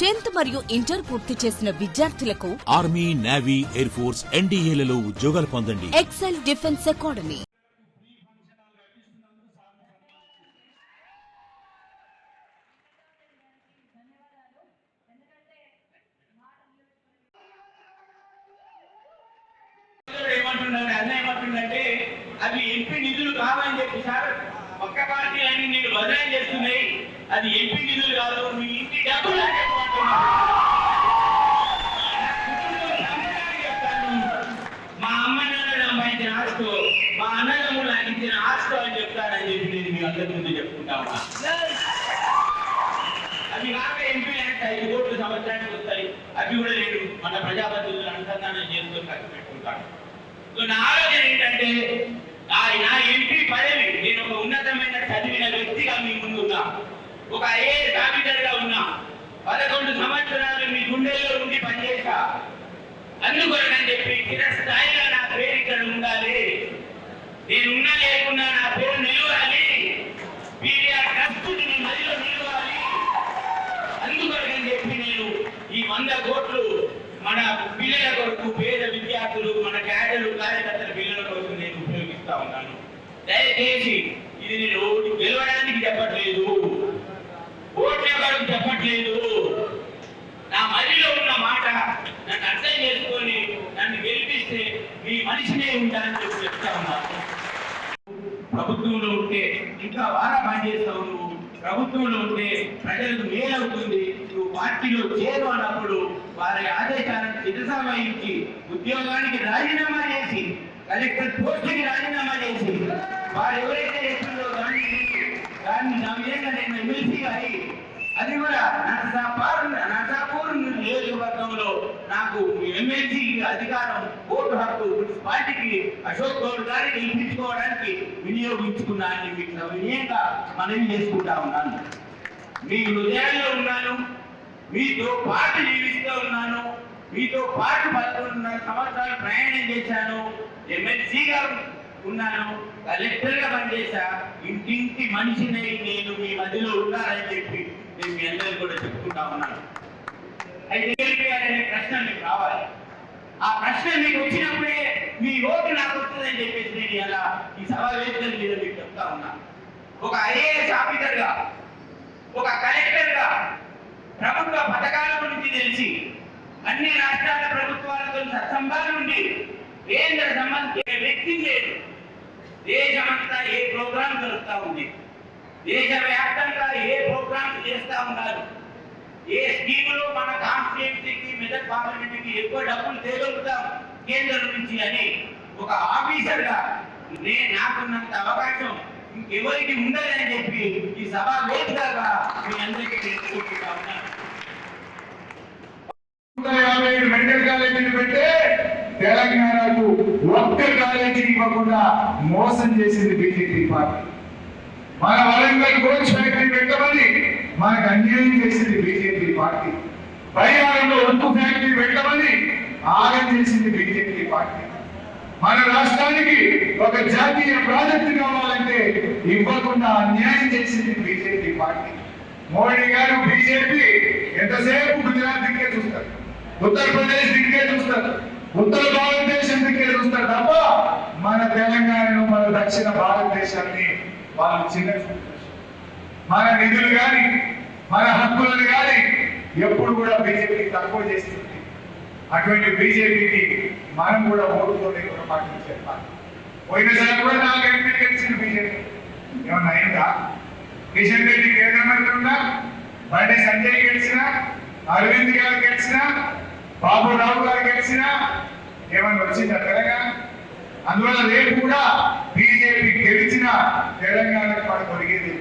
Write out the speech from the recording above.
Tenth మరియు inter పూర్తి చేసిన విద్యార్థులకు ఆర్మీ నేవీ ఎయిర్ ఫోర్స్ ఎన్డీఏలలో ఉద్యోగాలు పొందండి. Excel defence academy. అవి ఎంపీ నిధులు కావని చెప్పి సార్ ఒక్క పార్టీలన్నీ నేను బదనాలు చేస్తున్నాయి. అది ఎంపీ నిధులు కాదు మీ ఇంటి డబ్బులు అని చెప్పి అంటున్నారు. నా కుటుంబం సంపదాన్ని చెప్తాను. మా అమ్మ నాన్న సంపాదించిన ఆస్తో మా అన్నదమ్ములు నాకు ఇచ్చిన ఆస్తో చెప్తానని చెప్పి నేను మీ అందరి ముందు చెప్పుకుంటా ఉన్నా. అవి కాక ఎంపీ యాక్ట్ ఐదు కోట్లు సంవత్సరానికి వస్తాయి. అవి కూడా నేను మన ప్రజాపతిలో అనుసంధానం చేస్తూ ఖర్చు పెట్టుకుంటాను. సో నా ఆలోచన ఏంటంటే నా ఎంపీ పదవి నేను ఒక ఉన్నతమైన చదివిన వ్యక్తిగా మీ ముందు ఉన్నా. ఒక ఐఏఎస్ ఆఫీసర్గా ఉన్నా. పదకొండు సంవత్సరాలు మీ గుండెల్లో ఉండి పనిచేసా అందుకొరకని చెప్పి చిరస్థాయిగా నా పేరు ఇక్కడ ఉండాలి. నేనున్నా లేకున్నా నా పేరు నిలవాలి. పీవీఆర్ ట్రస్ట్ మీ మదిలో నిలవాలి. అందుకొరకని చెప్పి నేను ఈ వంద కోట్లు మన పిల్లల కొరకు పేద విద్యార్థులు మన క్యాడర్లు కార్యకర్తల పిల్లల కొరకు నేను ఉపయోగిస్తా ఉన్నాను. దయచేసి ఇది నేను ఓటు గెలవడానికి చెప్పట్లేదు. ఓట్ల కొరకు చెప్పట్లేదు. నా మదిలో ఉన్న మాట నన్ను అర్థం చేసుకొని నన్ను గెలిపిస్తే మీ మనిషినే ఉంటానని చెప్పి చెప్తా ఉన్నాను. ప్రభుత్వంలో ఉంటే ఇంకా బాగా పనిచేస్తావు నువ్వు. ప్రభుత్వంలో ఉంటే ప్రజలకు మేలవుతుంది. నువ్వు పార్టీలో చేరు అన్నప్పుడు వారి ఆదేశాలను చిరసమాయించి ఉద్యోగానికి రాజీనామా చేసి కలెక్టర్ పోస్టుకి రాజీనామా చేసి వారు ఎవరైతే చెప్పిందో దాన్ని దాన్ని నా మీద నేను ఎమ్మెల్సీ అయ్యి అది కూడా నరసాపూర్ నరసాపూర్ నాకు ఎమ్మెల్సీ అధికారం ఓటు హక్కు మున్సిపాలిటీకి అశోక్ గౌడ్ గారిని గెలిపించుకోవడానికి వినియోగించుకున్నాను మీకు వినయంగా మనవి చేసుకుంటా ఉన్నాను. మీ హృదయాల్లో ఉన్నాను మీతో పాటు జీవిస్తూ ఉన్నాను మీతో పాటు పదకొండున్నర సంవత్సరాలు ప్రయాణం చేశాను ఎమ్మెల్సీగా ఉన్నాను కలెక్టర్గా పనిచేశా ఇంటింటి మనిషిని నేను మీ మధ్యలో ఉన్నానని చెప్పి నేను మీ అందరికీ కూడా చెప్పుకుంటా ఉన్నాను. అయితే ప్రశ్న మీకు రావాలి. ఆ ప్రశ్న మీకు వచ్చినప్పుడే మీ ఓటు నాకు వస్తుందని చెప్పేసి నేను ఇలా ఈ సమావేశం మీద మీకు చెప్తా ఉన్నా. ఒక ఐఏఎస్ ఆఫీసర్గా ఒక కలెక్టర్గా ప్రభుత్వ పథకాల గురించి తెలిసి అన్ని రాష్ట్రాల ప్రభుత్వాలతో సత్సంబాలు ఉండి కేంద్ర సంబంధించిన వ్యక్తి లేదు. దేశమంతా ఏ ప్రోగ్రాం జరుగుతా ఉంది? దేశవ్యాప్తంగా ఏ ప్రోగ్రామ్స్ చేస్తా ఉన్నారు? ఏ స్కీములో మన కాన్స్టిట్యున్సీకి మెదక్ పార్లమెంట్కి ఎక్కువ డబ్బులు తేగలుగుతాం? కేంద్రం నుంచి అని ఒక ఆఫీసర్గా నే నాకున్నంత అవకాశం ఇంకెవరికి ఉండదని చెప్పి ఈ సభ వేదికగా మీ అందరికీ తెలుసుకుంటా ఉన్నాను యాభై ఏడు మెడికల్ కాలేజీలు పెడితే తెలంగాణకు ఒక్క కాలేజీకి ఇవ్వకుండా మోసం చేసింది బీజేపీ పార్టీ. మన వరంగల్ కోచ్ ఫ్యాక్టరీ పెట్టమని మనకు అన్యాయం చేసింది బీజేపీ పార్టీ. పరిహారంలో ఉప్పు ఫ్యాక్టరీ పెట్టమని ఆగం చేసింది బీజేపీ పార్టీ. మన రాష్ట్రానికి ఒక జాతీయ ప్రాజెక్టు కావాలంటే ఇవ్వకుండా అన్యాయం చేసింది బీజేపీ పార్టీ. మోడీ గారు బీజేపీ ఎంతసేపు గుజరాత్ దిక్కే చూస్తారు? ఉత్తరప్రదేశ్ దిక్కే చూస్తారు? ఉత్తర భారతదేశం దిక్కే చూస్తారు తప్ప మన తెలంగాణను మన దక్షిణ భారతదేశాన్ని వాళ్ళు చిన్న మన నిధులు కానీ మన హక్కులను కానీ ఎప్పుడు కూడా బీజేపీ తక్కువ చేస్తుంది. అటువంటి బీజేపీకి మనం కూడా ఓటుతోనే పొరపాటు చెప్పాలి. పోయినసారి కూడా నాలుగు ఎంపీలు గెలిచింది బీజేపీ. ఏమన్నా అయిందా? కిషన్ రెడ్డి కేంద్ర మంత్రి ఉన్నా బండి సంజయ్ గెలిచినా అరవింద్ గారు గెలిచినా బాబు రావు గారు గెలిచిన ఏమన్నా వచ్చిందా తెలంగాణ? అందువల్ల రేపు కూడా బీజేపీ గెలిచిన తెలంగాణకు మనకు కొరిగేది